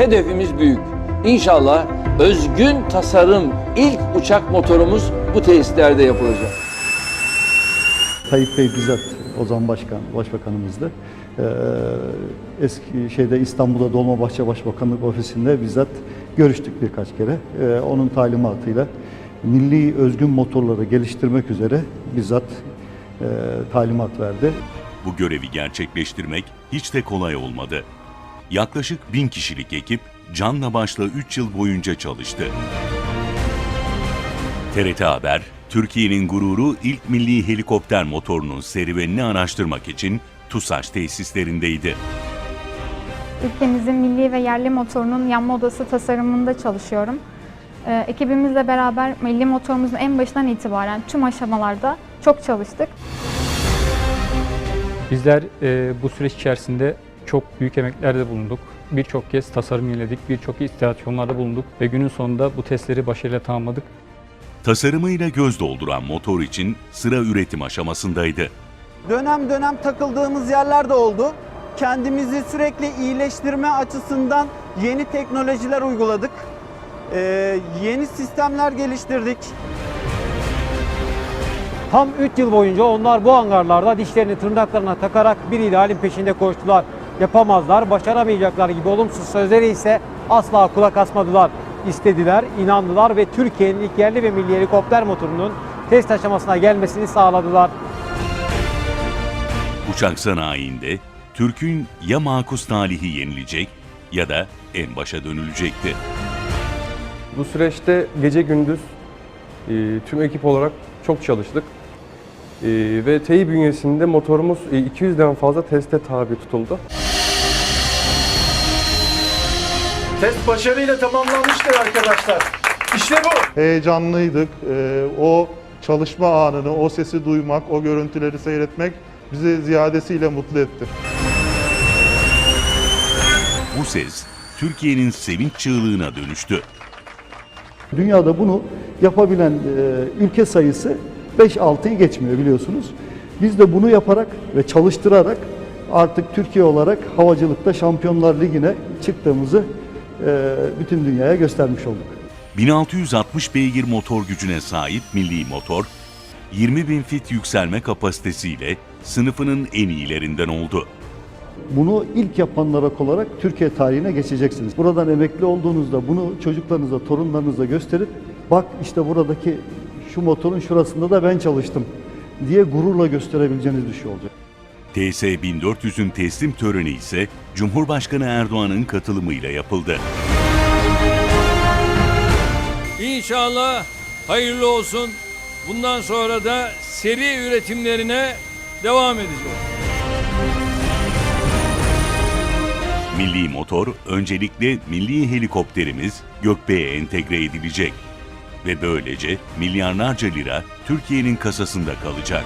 Hedefimiz büyük. İnşallah özgün tasarım ilk uçak motorumuz bu tesislerde yapılacak. Tayyip Bey bizzat o zaman başkan, başbakanımızdı. Ee, eski şeyde İstanbul'da Dolmabahçe Başbakanlık Ofisi'nde bizzat görüştük birkaç kere. Ee, onun talimatıyla milli özgün motorları geliştirmek üzere bizzat e, talimat verdi. Bu görevi gerçekleştirmek hiç de kolay olmadı. Yaklaşık bin kişilik ekip canla başla 3 yıl boyunca çalıştı. TRT Haber, Türkiye'nin gururu ilk milli helikopter motorunun serüvenini araştırmak için TUSAŞ tesislerindeydi. Ülkemizin milli ve yerli motorunun yanma odası tasarımında çalışıyorum. Ee, ekibimizle beraber milli motorumuzun en başından itibaren tüm aşamalarda çok çalıştık. Bizler e, bu süreç içerisinde çok büyük emeklerde bulunduk. Birçok kez tasarım yeniledik, birçok istilasyonlarda bulunduk ve günün sonunda bu testleri başarıyla tamamladık. Tasarımıyla göz dolduran motor için sıra üretim aşamasındaydı. Dönem dönem takıldığımız yerler de oldu. Kendimizi sürekli iyileştirme açısından yeni teknolojiler uyguladık. Ee, yeni sistemler geliştirdik. Tam 3 yıl boyunca onlar bu hangarlarda dişlerini tırnaklarına takarak bir idealin peşinde koştular. Yapamazlar, başaramayacaklar gibi olumsuz sözleri ise asla kulak asmadılar. İstediler, inandılar ve Türkiye'nin ilk yerli ve milli helikopter motorunun test aşamasına gelmesini sağladılar. Uçak sanayiinde Türk'ün ya makus talihi yenilecek ya da en başa dönülecekti. Bu süreçte gece gündüz e, tüm ekip olarak çok çalıştık. E, ve TEİ bünyesinde motorumuz e, 200'den fazla teste tabi tutuldu. Test başarıyla tamamlanmıştır arkadaşlar. İşte bu. heyecanlıydık. Ee, o çalışma anını, o sesi duymak, o görüntüleri seyretmek bizi ziyadesiyle mutlu etti. Bu ses Türkiye'nin sevinç çığlığına dönüştü. Dünyada bunu yapabilen e, ülke sayısı 5-6'yı geçmiyor biliyorsunuz. Biz de bunu yaparak ve çalıştırarak artık Türkiye olarak havacılıkta Şampiyonlar Ligi'ne çıktığımızı e, bütün dünyaya göstermiş olduk. 1660 beygir motor gücüne sahip milli motor, 20 bin fit yükselme kapasitesiyle sınıfının en iyilerinden oldu. Bunu ilk yapanlar olarak Türkiye tarihine geçeceksiniz. Buradan emekli olduğunuzda bunu çocuklarınıza, torunlarınıza gösterip bak işte buradaki şu motorun şurasında da ben çalıştım diye gururla gösterebileceğiniz bir şey olacak. TS 1400'ün teslim töreni ise Cumhurbaşkanı Erdoğan'ın katılımıyla yapıldı. İnşallah hayırlı olsun. Bundan sonra da seri üretimlerine devam edeceğiz. Milli motor öncelikle milli helikopterimiz Gökbey'e entegre edilecek ve böylece milyarlarca lira Türkiye'nin kasasında kalacak.